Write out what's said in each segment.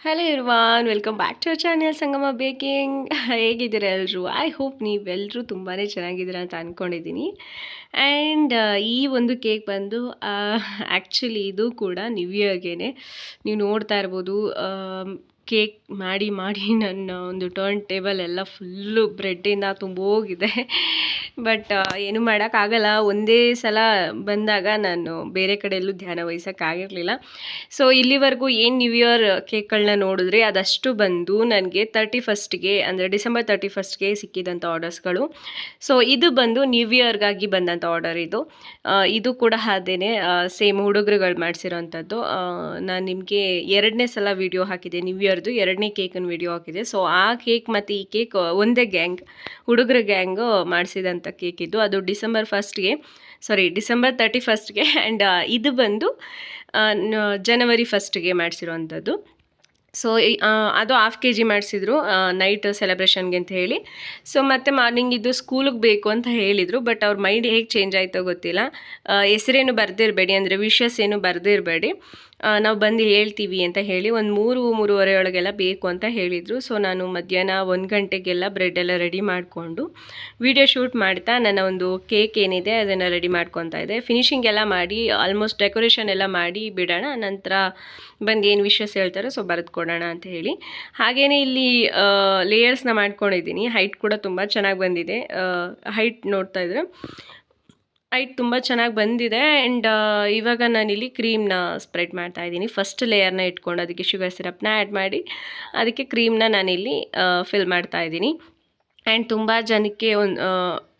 Hello ಇರ್ವಾನ್ welcome back to channel Sangama baking ಹೇಗಿದ್ದೀರಾ ಎಲ್ಲರೂ I hope ನೀವೆಲ್ಲರೂ ತುಂಬಾ ಚೆನ್ನಾಗಿದ್ದೀರಾ ಅಂತ ಅಂದ್ಕೊಂಡಿದ್ದೀನಿ ಆ್ಯಂಡ್ ಈ ಒಂದು ಕೇಕ್ ಬಂದು ಆ್ಯಕ್ಚುಲಿ ಇದು ಕೂಡ ನ್ಯೂ ನೀವು ನೋಡ್ತಾ ಇರ್ಬೋದು ಕೇಕ್ ಮಾಡಿ ಮಾಡಿ ನನ್ನ ಒಂದು ಟರ್ನ್ ಟೇಬಲ್ ಎಲ್ಲ ಫುಲ್ಲು ಬ್ರೆಡ್ಡಿಂದ ತುಂಬೋಗಿದೆ. ಬಟ್ ಏನು ಮಾಡೋಕ್ಕಾಗಲ್ಲ ಒಂದೇ ಸಲ ಬಂದಾಗ ನಾನು ಬೇರೆ ಕಡೆಯಲ್ಲೂ ಧ್ಯಾನ ವಹಿಸೋಕ್ಕಾಗಿರಲಿಲ್ಲ ಸೊ ಇಲ್ಲಿವರೆಗೂ ಏನು ನ್ಯೂ ಇಯರ್ ಕೇಕ್ಗಳನ್ನ ನೋಡಿದ್ರೆ, ಅದಷ್ಟು ಬಂದು ನನಗೆ ತರ್ಟಿ ಫಸ್ಟ್ಗೆ ಅಂದರೆ ಡಿಸೆಂಬರ್ ತರ್ಟಿ ಫಸ್ಟ್ಗೆ ಸಿಕ್ಕಿದಂಥ ಆರ್ಡರ್ಸ್ಗಳು ಸೊ ಇದು ಬಂದು ನ್ಯೂ ಇಯರ್ಗಾಗಿ ಬಂದಂಥ ಆರ್ಡರ್ ಇದು. ಇದು ಕೂಡ ಹಾಗೇನೆ ಸೇಮ್ ಹುಡುಗರುಗಳು ಮಾಡಿಸಿರೋವಂಥದ್ದು ನಾನು ನಿಮಗೆ ಎರಡನೇ ಸಲ ವಿಡಿಯೋ ಹಾಕಿದೆ ನ್ಯೂ ಇಯರ್ದು ಎರಡನೇ ಕೇಕನ್ನು ವಿಡಿಯೋ ಹಾಕಿದೆ. ಸೊ ಆ ಕೇಕ್ ಮತ್ತು ಈ ಕೇಕ್ ಒಂದೇ ಗ್ಯಾಂಗ್ ಹುಡುಗರ ಗ್ಯಾಂಗು ಮಾಡಿಸಿದಂಥ ಕೇಕ್ ಇದು. ಅದು ಡಿಸೆಂಬರ್ ಫಸ್ಟ್ಗೆ ಸಾರಿ ಡಿಸೆಂಬರ್ ತರ್ಟಿ ಫಸ್ಟ್ಗೆ ಆ್ಯಂಡ್ ಇದು ಬಂದು ಜನವರಿ ಫಸ್ಟ್ಗೆ ಮಾಡಿಸಿರೋವಂಥದ್ದು ಸೊ ಅದು ಹಾಫ್ ಕೆ ಜಿ ಮಾಡಿಸಿದ್ರು ನೈಟ್ ಸೆಲೆಬ್ರೇಷನ್ಗೆ ಅಂತ ಹೇಳಿ. ಸೊ ಮತ್ತೆ ಮಾರ್ನಿಂಗ್ ಇದು ಸ್ಕೂಲಿಗೆ ಬೇಕು ಅಂತ ಹೇಳಿದರು ಬಟ್ ಅವ್ರ ಮೈಂಡ್ ಹೇಗೆ ಚೇಂಜ್ ಆಯಿತೋ ಗೊತ್ತಿಲ್ಲ. ಹೆಸರೇನು ಬರೆದಿರಬೇಡಿ, ಅಂದರೆ ವಿಷಸ್ ಏನು ಬರೆದಿರಬೇಡಿ. ನಾವು ಬಂದು ಹೇಳ್ತೀವಿ ಅಂತ ಹೇಳಿ, ಒಂದು ಮೂರು, ಮೂರುವರೆ ಒಳಗೆಲ್ಲ ಬೇಕು ಅಂತ ಹೇಳಿದರು. ಸೊ ನಾನು ಮಧ್ಯಾಹ್ನ ಒಂದು ಗಂಟೆಗೆಲ್ಲ ಬ್ರೆಡ್ ಎಲ್ಲ ರೆಡಿ ಮಾಡಿಕೊಂಡು ವಿಡಿಯೋ ಶೂಟ್ ಮಾಡ್ತಾ ನನ್ನ ಒಂದು ಕೇಕ್ ಏನಿದೆ ಅದನ್ನು ರೆಡಿ ಮಾಡ್ಕೊತಾ ಇದೆ ಫಿನಿಶಿಂಗ್ ಎಲ್ಲ ಮಾಡಿ ಆಲ್ಮೋಸ್ಟ್ ಡೆಕೋರೇಷನ್ ಎಲ್ಲ ಮಾಡಿ ಬಿಡೋಣ. ನಂತರ ಬಂದು ಏನು ವಿಷಸ್ ಹೇಳ್ತಾರೋ ಸೊ ಬರೆದುಕೊಡೋಣ ಅಂತ ಹೇಳಿ. ಹಾಗೆಯೇ ಇಲ್ಲಿ ಲೇಯರ್ಸ್ನ ಮಾಡ್ಕೊಂಡಿದ್ದೀನಿ. ಹೈಟ್ ಕೂಡ ತುಂಬ ಚೆನ್ನಾಗಿ ಬಂದಿದೆ. ಹೈಟ್ ನೋಡ್ತಾ ಇದ್ರೆ ಹೈಟ್ ತುಂಬ ಚೆನ್ನಾಗಿ ಬಂದಿದೆ ಆ್ಯಂಡ್ ಇವಾಗ ನಾನಿಲ್ಲಿ ಕ್ರೀಮ್ನ ಸ್ಪ್ರೆಡ್ ಮಾಡ್ತಾ ಇದ್ದೀನಿ. ಫಸ್ಟ್ ಲೇಯರ್ನ ಇಟ್ಕೊಂಡು ಅದಕ್ಕೆ ಶುಗರ್ ಸಿರಪ್ನ ಆ್ಯಡ್ ಮಾಡಿ, ಅದಕ್ಕೆ ಕ್ರೀಮ್ನ ನಾನಿಲ್ಲಿ ಫಿಲ್ ಮಾಡ್ತಾ ಇದ್ದೀನಿ. ಆ್ಯಂಡ್ ತುಂಬ ಜನಕ್ಕೆ ಒಂದು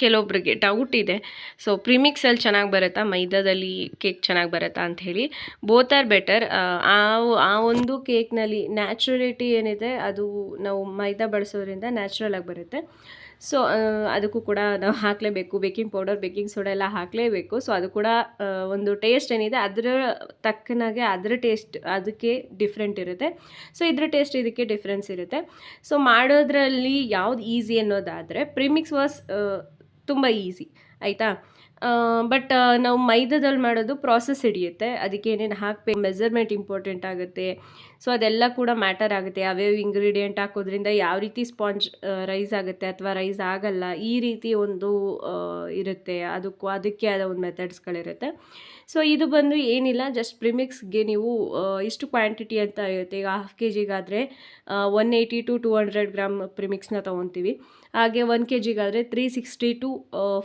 ಕೆಲವೊಬ್ರಿಗೆ ಡೌಟ್ ಇದೆ. ಸೊ ಪ್ರಿಮಿಕ್ಸಲ್ಲಿ ಚೆನ್ನಾಗಿ ಬರುತ್ತಾ? ಮೈದಾದಲ್ಲಿ ಕೇಕ್ ಚೆನ್ನಾಗಿ ಬರುತ್ತಾ ಅಂತ ಹೇಳಿ. ಬೋತ್ ಆರ್ ಬೆಟರ್ ಆ ಆ ಒಂದು ಕೇಕ್ನಲ್ಲಿ ನ್ಯಾಚುರಲಿಟಿ ಏನಿದೆ, ಅದು ನಾವು ಮೈದಾ ಬಳಸೋದ್ರಿಂದ ನ್ಯಾಚುರಲ್ ಆಗಿ ಬರುತ್ತೆ. ಸೊ ಅದಕ್ಕೂ ಕೂಡ ನಾವು ಹಾಕಲೇಬೇಕು. ಬೇಕಿಂಗ್ ಪೌಡರ್, ಬೇಕಿಂಗ್ ಸೋಡಾ ಎಲ್ಲ ಹಾಕಲೇಬೇಕು. ಸೊ, ಅದು ಕೂಡ ಒಂದು ಟೇಸ್ಟ್ ಏನಿದೆ, ಅದರ ತಕ್ಕನಾಗೆ ಅದರ ಟೇಸ್ಟ್ ಅದಕ್ಕೆ ಡಿಫ್ರೆಂಟ್ ಇರುತ್ತೆ. ಸೊ, ಇದ್ರ ಟೇಸ್ಟ್ ಇದಕ್ಕೆ ಡಿಫ್ರೆನ್ಸ್ ಇರುತ್ತೆ. ಸೊ, ಮಾಡೋದ್ರಲ್ಲಿ ಯಾವ್ದು ಈಸಿ ಅನ್ನೋದಾದರೆ ಪ್ರಿಮಿಕ್ಸ್ ವಾಸ್ ತುಂಬ ಈಸಿ ಆಯಿತಾ? ಬಟ್ ನಾವು ಮೈದಾದಲ್ಲಿ ಮಾಡೋದು ಪ್ರಾಸೆಸ್ ಹಿಡಿಯುತ್ತೆ. ಅದಕ್ಕೆ ಏನೇನು ಹಾಕಬೇಕು ಮೆಜರ್ಮೆಂಟ್ ಇಂಪಾರ್ಟೆಂಟ್ ಆಗುತ್ತೆ. ಸೊ ಅದೆಲ್ಲ ಕೂಡ ಮ್ಯಾಟರ್ ಆಗುತ್ತೆ. ಯಾವ್ಯಾವ ಇಂಗ್ರೀಡಿಯೆಂಟ್ ಹಾಕೋದ್ರಿಂದ ಯಾವ ರೀತಿ ಸ್ಪಾಂಜ್ ರೈಸ್ ಆಗುತ್ತೆ ಅಥವಾ ರೈಸ್ ಆಗಲ್ಲ, ಈ ರೀತಿ ಒಂದು ಇರುತ್ತೆ. ಅದಕ್ಕೂ, ಅದಕ್ಕೆ ಆದ ಒಂದು ಮೆಥಡ್ಸ್ಗಳಿರುತ್ತೆ ಸೊ ಇದು ಬಂದು ಏನಿಲ್ಲ ಜಸ್ಟ್ ಪ್ರಿಮಿಕ್ಸ್ಗೆ ನೀವು ಇಷ್ಟು ಕ್ವಾಂಟಿಟಿ ಅಂತ ಇರುತ್ತೆ. ಈಗ half K ಜಿಗಾದರೆ one eighty to two hundred gram ಪ್ರಿಮಿಕ್ಸ್ನ ತೊಗೊತೀವಿ. ಹಾಗೆ one K ಜಿಗಾದರೆ three sixty to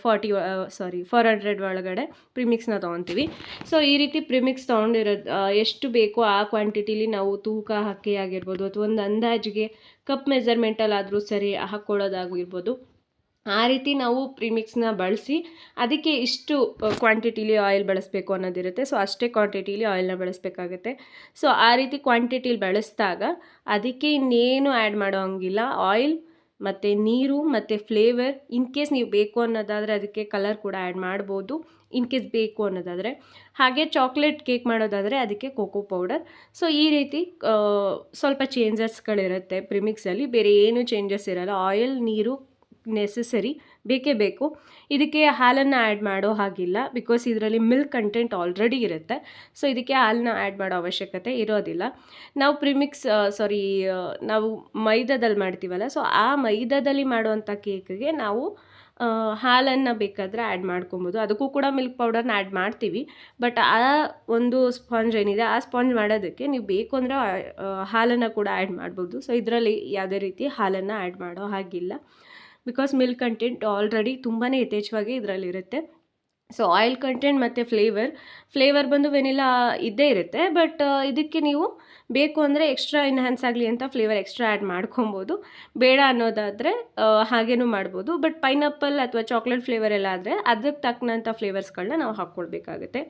forty sorry four hundred ಒಳಗಡೆ ಪ್ರಿಮಿಕ್ಸ್ನ ತೊಗೊತೀವಿ. ಸೊ ಈ ರೀತಿ ಪ್ರಿಮಿಕ್ಸ್ ತೊಗೊಂಡಿರೋದು ಎಷ್ಟು ಬೇಕೋ ಆ ಕ್ವಾಂಟಿಟಿಲಿ ನಾವು ತೂಕ ಹಾಕಿ ಆಗಿರ್ಬೋದು, ಅಥವಾ ಒಂದು ಅಂದಾಜಿಗೆ ಕಪ್ ಮೆಜರ್ಮೆಂಟಲ್ಲಾದರೂ ಸರಿ ಹಾಕ್ಕೊಳ್ಳೋದಾಗಿರ್ಬೋದು ಆ ರೀತಿ ನಾವು ಪ್ರಿಮಿಕ್ಸ್ನ ಬಳಸಿ ಅದಕ್ಕೆ ಇಷ್ಟು ಕ್ವಾಂಟಿಟಿಲಿ ಆಯಿಲ್ ಬಳಸಬೇಕು ಅನ್ನೋದಿರುತ್ತೆ. ಸೊ ಅಷ್ಟೇ ಕ್ವಾಂಟಿಟಿಲಿ ಆಯಿಲ್ನ ಬಳಸಬೇಕಾಗುತ್ತೆ. ಸೊ ಆ ರೀತಿ ಕ್ವಾಂಟಿಟಿಲಿ ಬಳಸಿದಾಗ ಅದಕ್ಕೆ ಇನ್ನೇನು ಆ್ಯಡ್ ಮಾಡೋ ಹಂಗಿಲ್ಲ. ಆಯಿಲ್ ಮತ್ತು ನೀರು ಮತ್ತು ಫ್ಲೇವರ್ ಇನ್ ಕೇಸ್ ನೀವು ಬೇಕು ಅನ್ನೋದಾದರೆ ಅದಕ್ಕೆ ಕಲರ್ ಕೂಡ ಆ್ಯಡ್ ಮಾಡ್ಬೋದು. ಇನ್ ಕೇಸ್ ಬೇಕು ಅನ್ನೋದಾದರೆ. ಹಾಗೆ ಚಾಕ್ಲೇಟ್ ಕೇಕ್ ಮಾಡೋದಾದರೆ ಅದಕ್ಕೆ ಕೋಕೋ ಪೌಡರ್ ಸೊ ಈ ರೀತಿ ಸ್ವಲ್ಪ ಚೇಂಜಸ್ಗಳಿರುತ್ತೆ ಪ್ರಿಮಿಕ್ಸಲ್ಲಿ ಬೇರೆ ಏನು ಚೇಂಜಸ್ ಇರಲ್ಲ. ಆಯಿಲ್ ನೀರು ನೆಸಸರಿ ಬೇಕೇ ಬೇಕು. ಇದಕ್ಕೆ ಹಾಲನ್ನು ಆ್ಯಡ್ ಮಾಡೋ ಹಾಗಿಲ್ಲ ಬಿಕಾಸ್ ಇದರಲ್ಲಿ ಮಿಲ್ಕ್ ಕಂಟೆಂಟ್ ಆಲ್ರೆಡಿ ಇರುತ್ತೆ. ಸೊ ಇದಕ್ಕೆ ಹಾಲನ್ನ ಆ್ಯಡ್ ಮಾಡೋ ಅವಶ್ಯಕತೆ ಇರೋದಿಲ್ಲ. ನಾವು ಪ್ರಿಮಿಕ್ಸ್ ಸಾರಿ ನಾವು ಮೈದಾದಲ್ಲಿ ಮಾಡ್ತೀವಲ್ಲ ಸೊ ಆ ಮೈದಾದಲ್ಲಿ ಮಾಡುವಂಥ ಕೇಕ್ಗೆ ನಾವು ಹಾಲನ್ನು ಬೇಕಾದರೆ ಆ್ಯಡ್ ಮಾಡ್ಕೊಬೋದು. ಅದಕ್ಕೂ ಕೂಡ ಮಿಲ್ಕ್ ಪೌಡರ್ನ ಆ್ಯಡ್ ಮಾಡ್ತೀವಿ. ಬಟ್ ಆ ಒಂದು ಸ್ಪಾಂಜ್ ಏನಿದೆ, ಆ ಸ್ಪಾಂಜ್ ಮಾಡೋದಕ್ಕೆ ನೀವು ಬೇಕು ಅಂದರೆ ಹಾಲನ್ನು ಕೂಡ ಆ್ಯಡ್ ಮಾಡ್ಬೋದು. ಸೊ ಇದರಲ್ಲಿ ಯಾವುದೇ ರೀತಿ ಹಾಲನ್ನು ಆ್ಯಡ್ ಮಾಡೋ ಹಾಗಿಲ್ಲ. ಬಿಕಾಸ್ ಮಿಲ್ಕ್ ಕಂಟೆಂಟ್ ಆಲ್ರೆಡಿ ತುಂಬಾ ಯಥೇಚ್ಛವಾಗಿ ಇದರಲ್ಲಿರುತ್ತೆ. ಸೊ ಆಯಿಲ್ ಕಂಟೆಂಟ್ ಮತ್ತು ಫ್ಲೇವರ್ ಫ್ಲೇವರ್ ಬಂದು ವೆನಿಲಾ ಇದ್ದೇ ಇರುತ್ತೆ. ಬಟ್ ಇದಕ್ಕೆ ನೀವು ಬೇಕು ಅಂದರೆ ಎಕ್ಸ್ಟ್ರಾ ಇನ್ಹ್ಯಾನ್ಸ್ ಆಗಲಿ ಅಂತ ಫ್ಲೇವರ್ ಎಕ್ಸ್ಟ್ರಾ ಆ್ಯಡ್ ಮಾಡ್ಕೊಬೋದು. ಬೇಡ ಅನ್ನೋದಾದರೆ ಹಾಗೇನೂ ಮಾಡ್ಬೋದು. ಬಟ್ ಪೈನಾಪಲ್ ಅಥವಾ ಚಾಕ್ಲೇಟ್ ಫ್ಲೇವರ್ ಎಲ್ಲ ಆದರೆ ಅದಕ್ಕೆ ತಕ್ಕನಂಥ ಫ್ಲೇವರ್ಸ್ಗಳನ್ನ ನಾವು ಹಾಕ್ಕೊಳ್ಬೇಕಾಗುತ್ತೆ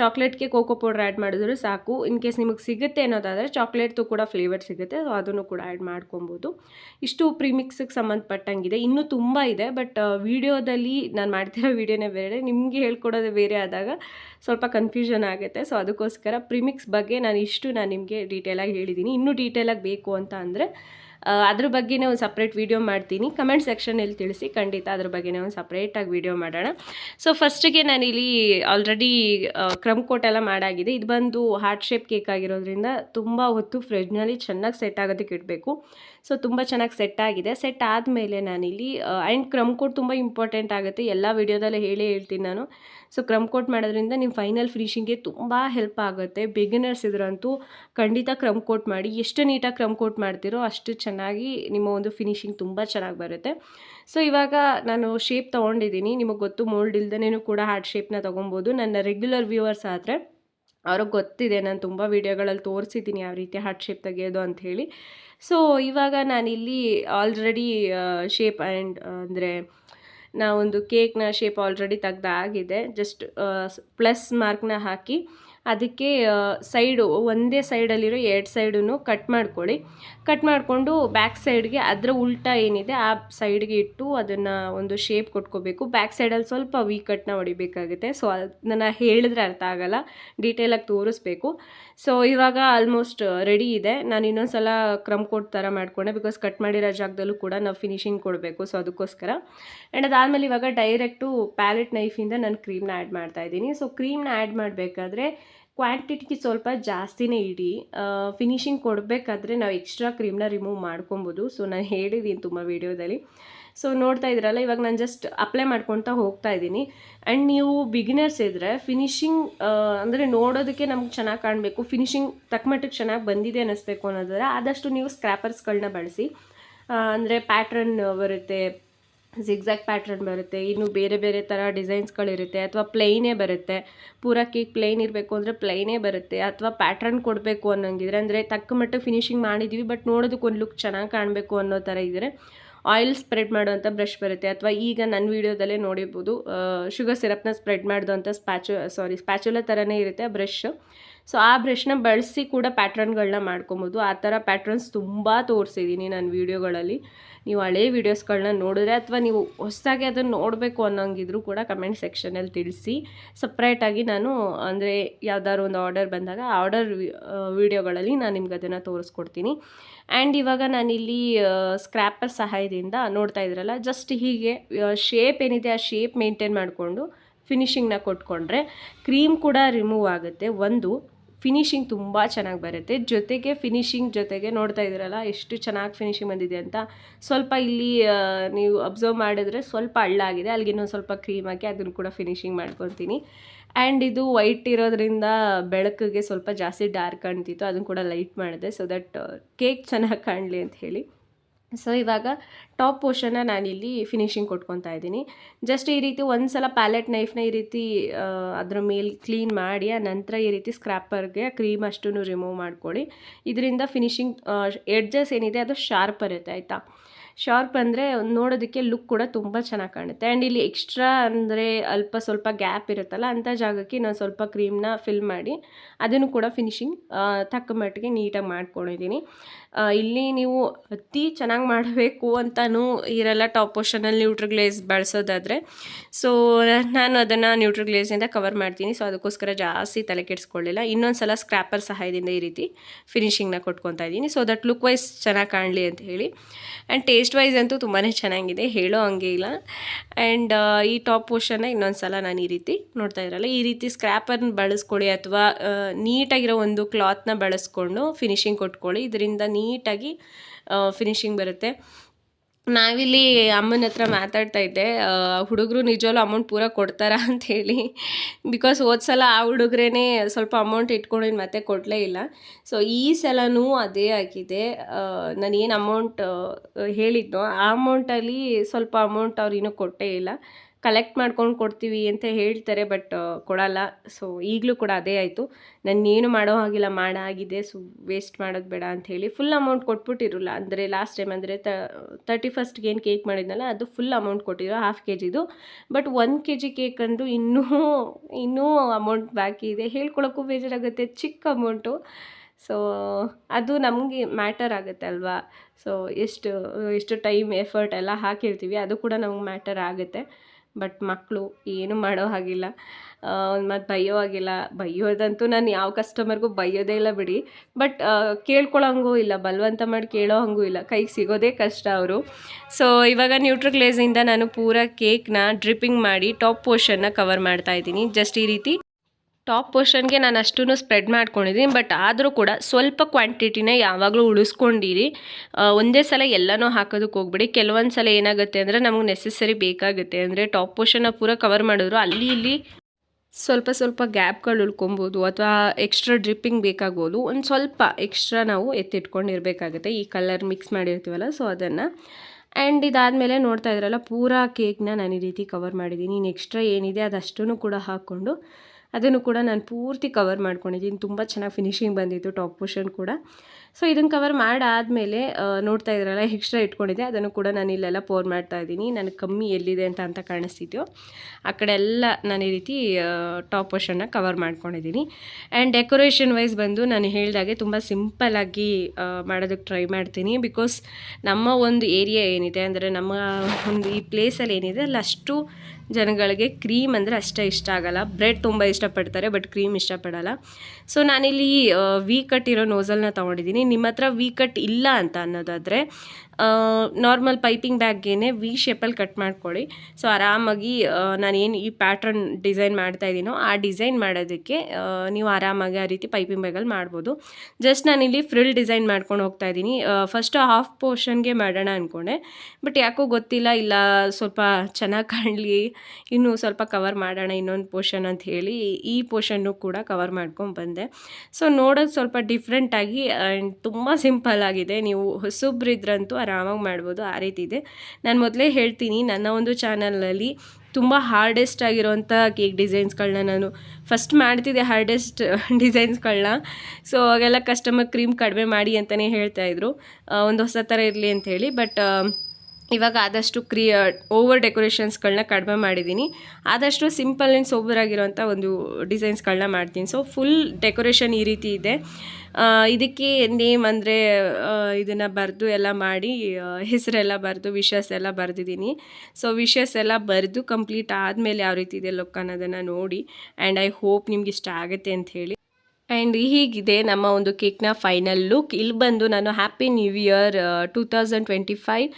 ಚಾಕ್ಲೇಟ್ಗೆ ಕೋಕೋ ಪೌಡರ್ ಆ್ಯಡ್ ಮಾಡಿದ್ರು ಸಾಕು. ಇನ್ ಕೇಸ್ ನಿಮಗೆ ಸಿಗುತ್ತೆ ಅನ್ನೋದಾದರೆ ಚಾಕ್ಲೇಟ್ದು ಕೂಡ ಫ್ಲೇವರ್ ಸಿಗುತ್ತೆ. ಸೊ ಅದನ್ನು ಕೂಡ ಆ್ಯಡ್ ಮಾಡ್ಕೊಬೋದು. ಇಷ್ಟು ಪ್ರಿಮಿಕ್ಸಿಗೆ ಸಂಬಂಧಪಟ್ಟಂಗಿದೆ. ಇನ್ನೂ ತುಂಬ ಇದೆ. ಬಟ್ ವಿಡಿಯೋದಲ್ಲಿ ನಾನು ಮಾಡ್ತಿರೋ ವಿಡಿಯೋನೇ ಬೇರೆ. ನಿಮಗೆ ಹೇಳ್ಕೊಡೋದು ಬೇರೆ ಆದಾಗ ಸ್ವಲ್ಪ ಕನ್ಫ್ಯೂಷನ್ ಆಗುತ್ತೆ. ಸೊ ಅದಕ್ಕೋಸ್ಕರ ಪ್ರಿಮಿಕ್ಸ್ ಬಗ್ಗೆ ನಾನು ಇಷ್ಟು ನಾನು ನಿಮಗೆ ಡೀಟೇಲಾಗಿ ಹೇಳಿದ್ದೀನಿ ಇನ್ನೂ ಡೀಟೇಲಾಗಿ ಬೇಕು ಅಂತ ಅಂದರೆ ಅದ್ರ ಬಗ್ಗೆನೇ ಒಂದು ಸಪ್ರೇಟ್ ವೀಡಿಯೋ ಮಾಡ್ತೀನಿ. ಕಮೆಂಟ್ ಸೆಕ್ಷನಲ್ಲಿ ತಿಳಿಸಿ ಖಂಡಿತ ಅದ್ರ ಬಗ್ಗೆನೇ ಒಂದು ಸಪ್ರೇಟಾಗಿ ವೀಡಿಯೋ ಮಾಡೋಣ. ಸೊ ಫಸ್ಟಿಗೆ ನಾನಿಲ್ಲಿ ಆಲ್ರೆಡಿ ಕ್ರಮ್ ಕೋಟ್ ಎಲ್ಲ ಮಾಡಾಗಿದೆ. ಇದು ಬಂದು ಹಾರ್ಟ್ ಶೇಪ್ ಕೇಕ್ ಆಗಿರೋದ್ರಿಂದ ತುಂಬ ಹೊತ್ತು ಫ್ರಿಡ್ಜ್ನಲ್ಲಿ ಚೆನ್ನಾಗಿ ಸೆಟ್ ಆಗೋದಕ್ಕೆ ಇಡಬೇಕು. ಸೊ ತುಂಬ ಚೆನ್ನಾಗಿ ಸೆಟ್ ಆಗಿದೆ. ಸೆಟ್ ಆದಮೇಲೆ ನಾನಿಲ್ಲಿ ಆ್ಯಂಡ್ ಕ್ರಮ್ ಕೋಟ್ ತುಂಬ ಇಂಪಾರ್ಟೆಂಟ್ ಆಗುತ್ತೆ. ಎಲ್ಲ ವಿಡಿಯೋದಲ್ಲೇ ಹೇಳೇ ಹೇಳ್ತೀನಿ ನಾನು. ಸೊ ಕ್ರಮ್ ಕೋಟ್ ಮಾಡೋದ್ರಿಂದ ನಿಮ್ಮ ಫೈನಲ್ ಫಿನಿಷಿಂಗ್ಗೆ ತುಂಬ ಹೆಲ್ಪ್ ಆಗುತ್ತೆ. ಬಿಗಿನರ್ಸ್ ಇದ್ರಂತೂ ಖಂಡಿತ ಕ್ರಮ್ ಕೋಟ್ ಮಾಡಿ, ಎಷ್ಟು ನೀಟಾಗಿ ಕ್ರಮ್ ಕೋಟ್ ಮಾಡ್ತೀರೋ ಅಷ್ಟು ಚೆನ್ನಾಗಿ ನಿಮ್ಮ ಒಂದು ಫಿನಿಶಿಂಗ್ ತುಂಬ ಚೆನ್ನಾಗಿ ಬರುತ್ತೆ. ಸೊ ಇವಾಗ ನಾನು ಶೇಪ್ ತೊಗೊಂಡಿದ್ದೀನಿ. ನಿಮಗೆ ಗೊತ್ತು ಮೋಲ್ಡ್ ಇಲ್ದೇ ಕೂಡ ಹಾರ್ಟ್ ಶೇಪ್ನ ತೊಗೊಬೋದು. ನನ್ನ ರೆಗ್ಯುಲರ್ ವ್ಯೂವರ್ಸ್ ಆದರೆ ಅವ್ರಿಗೆ ಗೊತ್ತಿದೆ, ನಾನು ತುಂಬ ವೀಡಿಯೋಗಳಲ್ಲಿ ತೋರಿಸಿದ್ದೀನಿ ಯಾವ ರೀತಿ ಹಾರ್ಟ್ ಶೇಪ್ ತೆಗೆಯೋದು ಅಂತ ಹೇಳಿ. ಸೊ ಇವಾಗ ನಾನಿಲ್ಲಿ ಆಲ್ರೆಡಿ ಶೇಪ್ ಆ್ಯಂಡ್ ಅಂದರೆ ನಾವೊಂದು ಕೇಕ್ನ ಶೇಪ್ ಆಲ್ರೆಡಿ ತೆಗ್ದಾಗಿದೆ ಜಸ್ಟ್ ಪ್ಲಸ್ ಮಾರ್ಕ್ನ ಹಾಕಿ ಅದಕ್ಕೆ ಸೈಡು ಒಂದೇ ಸೈಡಲ್ಲಿರೋ ಎರಡು ಸೈಡೂ ಕಟ್ ಮಾಡ್ಕೊಳ್ಳಿ. ಕಟ್ ಮಾಡಿಕೊಂಡು ಬ್ಯಾಕ್ ಸೈಡ್ಗೆ ಅದರ ಉಲ್ಟಾ ಏನಿದೆ ಆ ಸೈಡ್ಗೆ ಇಟ್ಟು ಅದನ್ನು ಒಂದು ಶೇಪ್ ಕೊಟ್ಕೋಬೇಕು. ಬ್ಯಾಕ್ ಸೈಡಲ್ಲಿ ಸ್ವಲ್ಪ ವಿ ಕಟ್ನ ಹೊಡಿಬೇಕಾಗುತ್ತೆ. ಸೊ ಅದನ್ನು ಹೇಳಿದ್ರೆ ಅರ್ಥ ಆಗಲ್ಲ. ಡೀಟೇಲಾಗಿ ತೋರಿಸ್ಬೇಕು. ಸೊ ಇವಾಗ ಆಲ್ಮೋಸ್ಟ್ ರೆಡಿ ಇದೆ. ನಾನು ಇನ್ನೊಂದು ಸಲ ಕ್ರಮ್ ಕೋಟ್ ಥರ ಮಾಡಿಕೊಂಡೆ ಬಿಕಾಸ್ ಕಟ್ ಮಾಡಿರೋ ಜಾಗದಲ್ಲೂ ಕೂಡ ನಾವು ಫಿನಿಶಿಂಗ್ ಕೊಡಬೇಕು. ಸೊ ಅದಕ್ಕೋಸ್ಕರ. ಆ್ಯಂಡ್ ಅದಾದಮೇಲೆ ಇವಾಗ ಡೈರೆಕ್ಟು ಪ್ಯಾಲೆಟ್ ನೈಫಿಂದ ನಾನು ಕ್ರೀಮ್ನ ಆ್ಯಡ್ ಮಾಡ್ತಾ ಇದ್ದೀನಿ. ಸೊ ಕ್ರೀಮ್ನ ಆ್ಯಡ್ ಮಾಡಬೇಕಾದ್ರೆ ಕ್ವಾಂಟಿಟಿಗೆ ಸ್ವಲ್ಪ ಜಾಸ್ತಿನೇ ಇಡಿ. ಫಿನಿಶಿಂಗ್ ಕೊಡಬೇಕಾದ್ರೆ ನಾವು ಎಕ್ಸ್ಟ್ರಾ ಕ್ರೀಮ್ನ ರಿಮೂವ್ ಮಾಡ್ಕೊಬೋದು. ಸೊ ನಾನು ಹೇಳಿದ್ದೀನಿ ತುಂಬ ವೀಡಿಯೋದಲ್ಲಿ ಸೊ ನೋಡ್ತಾ ಇದ್ರಲ್ಲ, ಇವಾಗ ನಾನು ಜಸ್ಟ್ ಅಪ್ಲೈ ಮಾಡ್ಕೊತಾ ಹೋಗ್ತಾ ಇದ್ದೀನಿ. ಆ್ಯಂಡ್ ನೀವು ಬಿಗಿನರ್ಸ್ ಇದ್ದರೆ ಫಿನಿಶಿಂಗ್ ಅಂದರೆ ನೋಡೋದಕ್ಕೆ ನಮ್ಗೆ ಚೆನ್ನಾಗಿ ಕಾಣಬೇಕು. ಫಿನಿಶಿಂಗ್ ತಕ್ಕ ಮಟ್ಟಿಗೆ ಚೆನ್ನಾಗಿ ಬಂದಿದೆ ಅನ್ನಿಸ್ಬೇಕು ಅನ್ನೋದಾದ್ರೆ ಆದಷ್ಟು ನೀವು ಸ್ಕ್ರ್ಯಾಪರ್ಸ್ಗಳನ್ನ ಬಳಸಿ. ಅಂದರೆ ಪ್ಯಾಟ್ರನ್ ಬರುತ್ತೆ ಜಿಗ್ಸಾಕ್ ಪ್ಯಾಟ್ರನ್ ಬರುತ್ತೆ, ಇನ್ನು ಬೇರೆ ಬೇರೆ ಥರ ಡಿಸೈನ್ಸ್ಗಳಿರುತ್ತೆ ಅಥವಾ ಪ್ಲೈನೇ ಬರುತ್ತೆ. ಪೂರ ಕೇಕ್ ಪ್ಲೈನ್ ಇರಬೇಕು ಅಂದರೆ ಪ್ಲೈನೇ ಬರುತ್ತೆ, ಅಥವಾ ಪ್ಯಾಟ್ರನ್ ಕೊಡಬೇಕು ಅನ್ನೋಂಗಿದ್ರೆ, ಅಂದರೆ ತಕ್ಕ ಮಟ್ಟಿಗೆ ಫಿನಿಶಿಂಗ್ ಮಾಡಿದ್ದೀವಿ ಬಟ್ ನೋಡೋದಕ್ಕೆ ಒಂದು ಲುಕ್ ಚೆನ್ನಾಗಿ ಕಾಣಬೇಕು ಅನ್ನೋ ಥರ ಇದ್ದರೆ ಆಯಿಲ್ ಸ್ಪ್ರೆಡ್ ಮಾಡುವಂಥ ಬ್ರಷ್ ಬರುತ್ತೆ ಅಥವಾ ಈಗ ನನ್ನ ವೀಡಿಯೋದಲ್ಲೇ ನೋಡಿರ್ಬೋದು ಶುಗರ್ ಸಿರಪ್ನ ಸ್ಪ್ರೆಡ್ ಮಾಡಿದಂಥ ಸ್ಪ್ಯಾಚು, ಸಾರಿ, ಸ್ಪ್ಯಾಚುಲ ಥರನೇ ಇರುತ್ತೆ ಆ ಬ್ರಷ್. ಸೊ, ಆ ಬ್ರಷ್ನ ಬಳಸಿ ಕೂಡ ಪ್ಯಾಟ್ರನ್ಗಳನ್ನ ಮಾಡ್ಕೊಬೋದು. ಆ ಥರ ಪ್ಯಾಟ್ರನ್ಸ್ ತುಂಬ ತೋರಿಸಿದ್ದೀನಿ ನನ್ನ ವೀಡಿಯೋಗಳಲ್ಲಿ. ನೀವು ಹಳೇ ವೀಡಿಯೋಸ್ಗಳನ್ನ ನೋಡಿದ್ರೆ ಅಥವಾ ನೀವು ಹೊಸದಾಗಿ ಅದನ್ನು ನೋಡಬೇಕು ಅನ್ನೋಂಗಿದ್ರು ಕೂಡ ಕಮೆಂಟ್ ಸೆಕ್ಷನಲ್ಲಿ ತಿಳಿಸಿ. ಸಪ್ರೇಟಾಗಿ ನಾನು ಅಂದರೆ ಯಾವ್ದಾದ್ರು ಒಂದು ಆರ್ಡರ್ ಬಂದಾಗ ಆರ್ಡರ್ ವೀಡಿಯೋಗಳಲ್ಲಿ ನಾನು ನಿಮ್ಗೆ ಅದನ್ನು ತೋರಿಸ್ಕೊಡ್ತೀನಿ. ಆ್ಯಂಡ್ ಇವಾಗ ನಾನಿಲ್ಲಿ ಸ್ಕ್ರ್ಯಾಪರ್ ಸಹಾಯದಿಂದ ನೋಡ್ತಾ ಇದ್ರಲ್ಲ ಜಸ್ಟ್ ಹೀಗೆ ಶೇಪ್ ಏನಿದೆ ಆ ಶೇಪ್ ಮೇಂಟೈನ್ ಮಾಡಿಕೊಂಡು ಫಿನಿಷಿಂಗ್ನ ಕೊಟ್ಕೊಂಡ್ರೆ ಕ್ರೀಮ್ ಕೂಡ ರಿಮೂವ್ ಆಗುತ್ತೆ. ಒಂದು ಫಿನಿಶಿಂಗ್ ತುಂಬ ಚೆನ್ನಾಗಿ ಬರುತ್ತೆ. ಜೊತೆಗೆ ಫಿನಿಶಿಂಗ್ ಜೊತೆಗೆ ನೋಡ್ತಾ ಇದ್ದೀರಲ್ಲ, ಎಷ್ಟು ಚೆನ್ನಾಗಿ ಫಿನಿಶಿಂಗ್ ಬಂದಿದೆ ಅಂತ. ಸ್ವಲ್ಪ ಇಲ್ಲಿ ನೀವು ಅಬ್ಸರ್ವ್ ಮಾಡಿದ್ರೆ ಸ್ವಲ್ಪ ಹಳ್ಳಾಗಿದೆ. ಅಲ್ಲಿಗೆ ಇನ್ನೊಂದು ಸ್ವಲ್ಪ ಕ್ರೀಮ್ ಹಾಕಿ ಅದನ್ನು ಕೂಡ ಫಿನಿಶಿಂಗ್ ಮಾಡ್ಕೊತೀನಿ. ಆ್ಯಂಡ್ ಇದು ವೈಟ್ ಇರೋದ್ರಿಂದ ಬೆಳಕಿಗೆ ಸ್ವಲ್ಪ ಜಾಸ್ತಿ ಡಾರ್ಕ್ ಕಾಣ್ತಿತ್ತು. ಅದನ್ನು ಕೂಡ ಲೈಟ್ ಮಾಡಿದೆ. ಸೊ ದಟ್ ಕೇಕ್ ಚೆನ್ನಾಗಿ ಕಾಣಲಿ ಅಂತ ಹೇಳಿ. ಸೊ ಇವಾಗ ಟಾಪ್ ಪೋರ್ಷನ್ನ ನಾನಿಲ್ಲಿ ಫಿನಿಶಿಂಗ್ ಕೊಟ್ಕೊತಾ ಇದ್ದೀನಿ. ಜಸ್ಟ್ ಈ ರೀತಿ ಒಂದು ಸಲ ಪ್ಯಾಲೆಟ್ ನೈಫ್ನ ಈ ರೀತಿ ಅದ್ರ ಮೇಲೆ ಕ್ಲೀನ್ ಮಾಡಿ, ಆ ನಂತರ ಈ ರೀತಿ ಸ್ಕ್ರ್ಯಾಪರ್ಗೆ ಕ್ರೀಮ್ ಅಷ್ಟು ರಿಮೂವ್ ಮಾಡ್ಕೊಳ್ಳಿ. ಇದರಿಂದ ಫಿನಿಶಿಂಗ್ ಎಡ್ಜಸ್ ಏನಿದೆ ಅದು ಶಾರ್ಪ್ ಇರುತ್ತೆ ಆಯಿತಾ? ಶಾರ್ಪ್ ಅಂದರೆ ನೋಡೋದಕ್ಕೆ ಲುಕ್ ಕೂಡ ತುಂಬ ಚೆನ್ನಾಗಿ ಕಾಣುತ್ತೆ. ಆ್ಯಂಡ್ ಇಲ್ಲಿ ಎಕ್ಸ್ಟ್ರಾ ಅಂದರೆ ಅಲ್ಪ ಸ್ವಲ್ಪ ಗ್ಯಾಪ್ ಇರುತ್ತಲ್ಲ ಅಂಥ ಜಾಗಕ್ಕೆ ನಾನು ಸ್ವಲ್ಪ ಕ್ರೀಮ್ನ ಫಿಲ್ ಮಾಡಿ ಅದನ್ನು ಕೂಡ ಫಿನಿಶಿಂಗ್ ತಕ್ಕ ಮಟ್ಟಿಗೆ ನೀಟಾಗಿ ಮಾಡ್ಕೊಂಡಿದ್ದೀನಿ. ಇಲ್ಲಿ ನೀವು ಅತಿ ಚೆನ್ನಾಗಿ ಮಾಡಬೇಕು ಅಂತಲೂ ಇರಲ್ಲ, ಟಾಪ್ ಪೋರ್ಷನಲ್ಲಿ ನ್ಯೂಟ್ರಿಗ್ಲೇಸ್ ಬಳಸೋದಾದರೆ. ಸೊ, ನಾನು ಅದನ್ನು ನ್ಯೂಟ್ರಿಗ್ಲೇಸಿಂದ ಕವರ್ ಮಾಡ್ತೀನಿ. ಸೊ, ಅದಕ್ಕೋಸ್ಕರ ಜಾಸ್ತಿ ತಲೆ ಕೆಡಿಸ್ಕೊಳ್ಳಿಲ್ಲ. ಇನ್ನೊಂದು ಸಲ ಸ್ಕ್ರ್ಯಾಪರ್ ಸಹಾಯದಿಂದ ಈ ರೀತಿ ಫಿನಿಶಿಂಗ್ನ ಕೊಟ್ಕೊತಾ ಇದ್ದೀನಿ ಸೊ, ದಟ್ ಲುಕ್ ವೈಸ್ ಚೆನ್ನಾಗಿ ಕಾಣಲಿ ಅಂತ ಹೇಳಿ. ಆ್ಯಂಡ್ ಟೇಸ್ಟ್ ವೈಸ್ ಅಂತೂ ತುಂಬಾ ಚೆನ್ನಾಗಿದೆ, ಹೇಳೋ ಹಂಗೆ ಇಲ್ಲ. ಆ್ಯಂಡ್ ಈ ಟಾಪ್ ಪೋರ್ಷನ್ನ ಇನ್ನೊಂದು ಸಲ ನಾನು ಈ ರೀತಿ ನೋಡ್ತಾ ಇರಲ್ಲ. ಈ ರೀತಿ ಸ್ಕ್ರ್ಯಾಪರ್ನ ಬಳಸ್ಕೊಳ್ಳಿ ಅಥವಾ ನೀಟಾಗಿರೋ ಒಂದು ಕ್ಲಾತ್ನ ಬಳಸ್ಕೊಂಡು ಫಿನಿಶಿಂಗ್ ಕೊಟ್ಕೊಳ್ಳಿ. ಇದರಿಂದ ನೀಟಾಗಿ ಫಿನಿಶಿಂಗ್ ಬರುತ್ತೆ. ನಾವಿಲ್ಲಿ ಅಮ್ಮನ ಹತ್ರ ಮಾತಾಡ್ತಾ ಇದ್ದೆ ಹುಡುಗರು ನಿಜವಲ್ಲೂ ಅಮೌಂಟ್ ಪೂರ ಕೊಡ್ತಾರಾ ಅಂತ ಹೇಳಿ. ಬಿಕಾಸ್ ಹೋದ ಸಲ ಆ ಹುಡುಗ್ರೇ ಸ್ವಲ್ಪ ಅಮೌಂಟ್ ಇಟ್ಕೊಂಡಿದ್ದು ಮತ್ತೆ ಕೊಡಲೇ ಇಲ್ಲ. ಸೊ ಈ ಸಲನೂ ಅದೇ ಆಗಿದೆ. ನಾನು ಏನು ಅಮೌಂಟ್ ಹೇಳಿದ್ನೋ ಆ ಅಮೌಂಟಲ್ಲಿ ಸ್ವಲ್ಪ ಅಮೌಂಟ್ ಅವ್ರು ಇನ್ನೂ ಕೊಟ್ಟೇ ಇಲ್ಲ. ಕಲೆಕ್ಟ್ ಮಾಡ್ಕೊಂಡು ಕೊಡ್ತೀವಿ ಅಂತ ಹೇಳ್ತಾರೆ ಬಟ್ ಕೊಡಲ್ಲ. ಸೊ ಈಗಲೂ ಕೂಡ ಅದೇ ಆಯಿತು. ನಾನೇನು ಮಾಡೋ ಹಾಗಿಲ್ಲ ಮಾಡಾಗಿದೆ ಸೊ ವೇಸ್ಟ್ ಮಾಡೋದು ಬೇಡ ಅಂತ ಹೇಳಿ ಫುಲ್ ಅಮೌಂಟ್ ಕೊಟ್ಬಿಟ್ಟಿರಲ್ಲ, ಅಂದರೆ ಲಾಸ್ಟ್ ಟೈಮ್ ಅಂದರೆ ತರ್ಟಿ ಫಸ್ಟ್ಗೆ ಏನು ಕೇಕ್ ಮಾಡಿದ್ನಲ್ಲ, ಅದು ಫುಲ್ ಅಮೌಂಟ್ ಕೊಟ್ಟಿರೋ ಹಾಫ್ ಕೆ ಜಿದು but one K G cake ಅಂದರೂ ಇನ್ನೂ ಇನ್ನೂ ಅಮೌಂಟ್ ಬಾಕಿ ಇದೆ. ಹೇಳ್ಕೊಳಕ್ಕೂ ಬೇಜಾರಾಗುತ್ತೆ, ಚಿಕ್ಕ ಅಮೌಂಟು ಸೊ ಅದು ನಮಗೆ ಮ್ಯಾಟರ್ ಆಗುತ್ತೆ ಅಲ್ವಾ? ಸೊ ಎಷ್ಟು ಎಷ್ಟು ಟೈಮ್ ಎಫರ್ಟ್ ಎಲ್ಲ ಹಾಕಿರ್ತೀವಿ, ಅದು ಕೂಡ ನಮ್ಗೆ ಮ್ಯಾಟರ್ ಆಗುತ್ತೆ. ಬಟ್ ಮಕ್ಕಳು ಏನು ಮಾಡೋ ಹಾಗಿಲ್ಲ. ಮತ್ತು ಬೈಯೋ ಆಗಿಲ್ಲ ಬೈಯೋದಂತೂ ನಾನು ಯಾವ ಕಸ್ಟಮರ್ಗೂ ಬೈಯೋದೇ ಇಲ್ಲ ಬಿಡಿ. ಬಟ್ ಕೇಳ್ಕೊಳ್ಳೋಂಗೂ ಇಲ್ಲ, ಬಲವಂತ ಮಾಡಿ ಕೇಳೋ ಹಂಗೂ ಇಲ್ಲ. ಕೈಗೆ ಸಿಗೋದೇ ಕಷ್ಟ ಅವರು. ಸೊ ಇವಾಗ ನ್ಯೂಟ್ರಿಗ್ಲೇಸಿಂದ ನಾನು ಪೂರ ಕೇಕ್ನ ಡ್ರಿಪ್ಪಿಂಗ್ ಮಾಡಿ ಟಾಪ್ ಪೋರ್ಷನ್ನ ಕವರ್ ಮಾಡ್ತಾ ಇದ್ದೀನಿ. ಜಸ್ಟ್ ಈ ರೀತಿ. ಟಾಪ್ ಪೋರ್ಷನ್ಗೆ ನಾನು ಅಷ್ಟೂ ಸ್ಪ್ರೆಡ್ ಮಾಡ್ಕೊಂಡಿದ್ದೀನಿ, ಬಟ್ ಆದರೂ ಕೂಡ ಸ್ವಲ್ಪ ಕ್ವಾಂಟಿಟಿನ ಯಾವಾಗಲೂ ಉಳಿಸ್ಕೊಂಡಿರಿ. ಒಂದೇ ಸಲ ಎಲ್ಲನೂ ಹಾಕೋದಕ್ಕೆ ಹೋಗ್ಬಿಡಿ. ಕೆಲವೊಂದು ಸಲ ಏನಾಗುತ್ತೆ ಅಂದರೆ ನಮಗೆ ನೆಸೆಸರಿ ಬೇಕಾಗುತ್ತೆ. ಅಂದರೆ ಟಾಪ್ ಪೋರ್ಷನ್ನ ಪೂರ ಕವರ್ ಮಾಡಿದ್ರು ಅಲ್ಲಿ ಇಲ್ಲಿ ಸ್ವಲ್ಪ ಸ್ವಲ್ಪ ಗ್ಯಾಪ್ಗಳು ಉಳ್ಕೊಬೋದು ಅಥವಾ ಎಕ್ಸ್ಟ್ರಾ ಡ್ರಿಪ್ಪಿಂಗ್ ಬೇಕಾಗ್ಬೋದು. ಒಂದು ಸ್ವಲ್ಪ ಎಕ್ಸ್ಟ್ರಾ ನಾವು ಎತ್ತಿಟ್ಕೊಂಡಿರಬೇಕಾಗುತ್ತೆ. ಈ ಕಲರ್ ಮಿಕ್ಸ್ ಮಾಡಿರ್ತೀವಲ್ಲ ಸೊ ಅದನ್ನು. ಆ್ಯಂಡ್ ಇದಾದಮೇಲೆ ನೋಡ್ತಾ ಇದ್ರಲ್ಲ, ಪೂರಾ ಕೇಕ್ನ ನಾನು ಈ ರೀತಿ ಕವರ್ ಮಾಡಿದ್ದೀನಿ. ಇನ್ನು ಎಕ್ಸ್ಟ್ರಾ ಏನಿದೆ ಅದಷ್ಟೂ ಕೂಡ ಹಾಕ್ಕೊಂಡು ಅದನ್ನು ಕೂಡ ನಾನು ಪೂರ್ತಿ ಕವರ್ ಮಾಡ್ಕೊಂಡಿದ್ದೀನಿ. ತುಂಬ ಚೆನ್ನಾಗಿ ಫಿನಿಶಿಂಗ್ ಬಂದಿತ್ತು ಟಾಪ್ ಪೋರ್ಷನ್ ಕೂಡ. ಸೊ ಇದನ್ನು ಕವರ್ ಮಾಡಾದಮೇಲೆ ನೋಡ್ತಾ ಇದ್ರಲ್ಲ ಎಕ್ಸ್ಟ್ರಾ ಇಟ್ಕೊಂಡಿದ್ದೆ. ಅದನ್ನು ಕೂಡ ನಾನು ಇಲ್ಲೆಲ್ಲ ಪೋರ್ ಮಾಡ್ತಾ ಇದ್ದೀನಿ. ನನಗೆ ಕಮ್ಮಿ ಎಲ್ಲಿದೆ ಅಂತ ಅಂತ ಕಾಣಿಸ್ತಿದ್ಯೋ, ಆ ಕಡೆ ಎಲ್ಲ ನಾನು ಈ ರೀತಿ ಟಾಪ್ ಪೋರ್ಷನ್ನ ಕವರ್ ಮಾಡ್ಕೊಂಡಿದ್ದೀನಿ. ಆ್ಯಂಡ್ ಡೆಕೋರೇಷನ್ ವೈಸ್ ಬಂದು ನಾನು ಹೇಳಿದಾಗೆ ತುಂಬ ಸಿಂಪಲ್ಲಾಗಿ ಮಾಡೋದಕ್ಕೆ ಟ್ರೈ ಮಾಡ್ತೀನಿ. ಬಿಕಾಸ್ ನಮ್ಮ ಒಂದು ಏರಿಯಾ ಏನಿದೆ, ಅಂದರೆ ನಮ್ಮ ಒಂದು ಈ ಪ್ಲೇಸಲ್ಲಿ ಏನಿದೆ, ಅಲ್ಲಿ ಅಷ್ಟು ಜನಗಳಿಗೆ ಕ್ರೀಮ್ ಅಂದರೆ ಅಷ್ಟೇ ಇಷ್ಟ ಆಗಲ್ಲ. ಬ್ರೆಡ್ ತುಂಬ ಇಷ್ಟಪಡ್ತಾರೆ, ಬಟ್ ಕ್ರೀಮ್ ಇಷ್ಟಪಡಲ್ಲ. ಸೊ ನಾನಿಲ್ಲಿ ವಿ ಕಟ್ ಇರೋ ನೋಸಲ್ನ ತೊಗೊಂಡಿದ್ದೀನಿ. ನಿಮ್ಮ ಹತ್ರ ವಿ ಕಟ್ ಇಲ್ಲ ಅಂತ ಅನ್ನೋದಾದರೆ ನಾರ್ಮಲ್ ಪೈಪಿಂಗ್ ಬ್ಯಾಗ್ಗೇನೆ ವಿ ಶೇಪಲ್ಲಿ ಕಟ್ ಮಾಡ್ಕೊಳ್ಳಿ. ಸೊ ಆರಾಮಾಗಿ ನಾನೇನು ಈ ಪ್ಯಾಟ್ರನ್ ಡಿಸೈನ್ ಮಾಡ್ತಾ ಇದ್ದೀನೋ ಆ ಡಿಸೈನ್ ಮಾಡೋದಕ್ಕೆ ನೀವು ಆರಾಮಾಗಿ ಆ ರೀತಿ ಪೈಪಿಂಗ್ ಬ್ಯಾಗಲ್ಲಿ ಮಾಡ್ಬೋದು. ಜಸ್ಟ್ ನಾನಿಲ್ಲಿ ಫ್ರಿಲ್ ಡಿಸೈನ್ ಮಾಡ್ಕೊಂಡು ಹೋಗ್ತಾ ಇದ್ದೀನಿ ಫಸ್ಟು ಹಾಫ್ ಪೋರ್ಷನ್ಗೆ ಮಾಡೋಣ ಅಂದ್ಕೊಂಡೆ ಬಟ್ ಯಾಕೋ ಗೊತ್ತಿಲ್ಲ, ಇಲ್ಲ ಸ್ವಲ್ಪ ಚೆನ್ನಾಗಿ ಕಾಣಲಿ. ಇನ್ನೂ ಸ್ವಲ್ಪ ಕವರ್ ಮಾಡೋಣ ಇನ್ನೊಂದು ಪೋರ್ಷನ್ ಅಂತ ಹೇಳಿ ಈ ಪೋರ್ಷನ್ನು ಕೂಡ ಕವರ್ ಮಾಡ್ಕೊಂಡು ಬಂದೆ. ಸೊ ನೋಡೋದು ಸ್ವಲ್ಪ ಡಿಫ್ರೆಂಟಾಗಿ ಆ್ಯಂಡ್ ತುಂಬ ಸಿಂಪಲ್ ಆಗಿದೆ. ನೀವು ಹೊಸಬ್ರಿದ್ರಂತೂ ಆರಾಮಾಗಿ ಮಾಡ್ಬೋದು, ಆ ರೀತಿ ಇದೆ. ನಾನು ಮೊದಲೇ ಹೇಳ್ತೀನಿ, ನನ್ನ ಒಂದು ಚಾನಲಲ್ಲಿ ತುಂಬ ಹಾರ್ಡೆಸ್ಟ್ ಆಗಿರೋಂಥ ಕೇಕ್ ಡಿಸೈನ್ಸ್ಗಳನ್ನ ನಾನು ಫಸ್ಟ್ ಮಾಡ್ತಿದ್ದೆ ಹಾರ್ಡೆಸ್ಟ್ ಡಿಸೈನ್ಸ್ಗಳನ್ನ ಸೊ ಅವಾಗೆಲ್ಲ ಕಸ್ಟಮರ್ ಕ್ರೀಮ್ ಕಡಿಮೆ ಮಾಡಿ ಅಂತಲೇ ಹೇಳ್ತಾಯಿದ್ರು ಒಂದು ಹೊಸ ಥರ ಇರಲಿ ಅಂತ ಹೇಳಿ ಬಟ್ ಇವಾಗ ಆದಷ್ಟು ಕ್ರಿಯ ಓವರ್ ಡೆಕೋರೇಷನ್ಸ್ಗಳನ್ನ ಕಡಿಮೆ ಮಾಡಿದ್ದೀನಿ. ಆದಷ್ಟು ಸಿಂಪಲ್ ಆ್ಯಂಡ್ ಸೋಬರ್ ಆಗಿರೋಂಥ ಒಂದು ಡಿಸೈನ್ಸ್ಗಳನ್ನ ಮಾಡ್ತೀನಿ. ಸೊ ಫುಲ್ ಡೆಕೋರೇಷನ್ ಈ ರೀತಿ ಇದೆ. ಇದಕ್ಕೆ ನೇಮ್ ಅಂದರೆ ಇದನ್ನು ಬರೆದು ಎಲ್ಲ ಮಾಡಿ ಹೆಸರೆಲ್ಲ ಬರೆದು ವಿಷಸ್ ಎಲ್ಲ ಬರೆದಿದ್ದೀನಿ. ಸೊ ವಿಷಸ್ ಎಲ್ಲ ಬರೆದು ಕಂಪ್ಲೀಟ್ ಆದಮೇಲೆ ಯಾವ ರೀತಿ ಇದೆ ಲುಕ್ ಅನ್ನೋದನ್ನು ನೋಡಿ ಆ್ಯಂಡ್ ಐ ಹೋಪ್ ನಿಮ್ಗೆ ಇಷ್ಟ ಆಗುತ್ತೆ ಅಂತ ಹೇಳಿ. ಆ್ಯಂಡ್ ಹೀಗಿದೆ ನಮ್ಮ ಒಂದು ಕೇಕ್ನ ಫೈನಲ್ ಲುಕ್ ಇಲ್ಲಿ ಬಂದು ನಾನು happy new year two thousand twenty five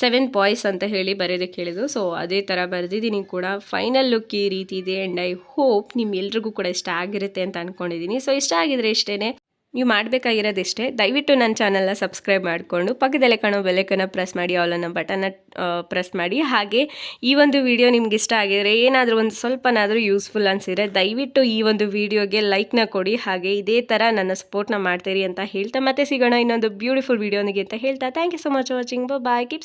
seven boys ಅಂತ ಹೇಳಿ ಬರೆಯೋದಕ್ಕೆ ಹೇಳಿದ್ರು ಸೊ ಅದೇ ಥರ ಬರೆದಿದ್ದೀನಿ ಕೂಡ. ಫೈನಲ್ ಲುಕ್ ಈ ರೀತಿ ಇದೆ ಆ್ಯಂಡ್ ಐ ಹೋಪ್ ನಿಮ್ಮೆಲ್ರಿಗೂ ಕೂಡ ಇಷ್ಟ ಆಗಿರುತ್ತೆ ಅಂತ ಅಂದ್ಕೊಂಡಿದ್ದೀನಿ ಸೊ ಇಷ್ಟ ಆಗಿದ್ರೆ ಇಷ್ಟೇ ನೀವು ಮಾಡಬೇಕಾಗಿರೋದಿಷ್ಟೇ. ದಯವಿಟ್ಟು ನನ್ನ ಚಾನಲ್ನ ಸಬ್ಸ್ಕ್ರೈಬ್ ಮಾಡಿಕೊಂಡು ಪಕ್ಕದಲ್ಲೇ ಕಾಣೋ ಬೆಲೆಕನ್ನು ಪ್ರೆಸ್ ಮಾಡಿ ಅವಲನ್ನ ಬಟನ್ನ ಪ್ರೆಸ್ ಮಾಡಿ. ಹಾಗೆ ಈ ಒಂದು ವಿಡಿಯೋ ನಿಮ್ಗೆ ಇಷ್ಟ ಆಗಿದ್ರೆ, ಏನಾದರೂ ಒಂದು ಸ್ವಲ್ಪನಾದರೂ ಯೂಸ್ಫುಲ್ ಅನಿಸಿದ್ರೆ, ದಯವಿಟ್ಟು ಈ ಒಂದು ವಿಡಿಯೋಗೆ ಲೈಕ್ನ ಕೊಡಿ. ಹಾಗೆ ಇದೇ ಥರ ನನ್ನ ಸಪೋರ್ಟ್ನ ಮಾಡ್ತೀರಿ ಅಂತ ಹೇಳ್ತಾ ಮತ್ತೆ ಸಿಗೋಣ ಇನ್ನೊಂದು ಬ್ಯೂಟಿಫುಲ್ ವಿಡಿಯೋನಿಗೆ ಅಂತ ಹೇಳ್ತಾ. Thank you so much watching. Bye keep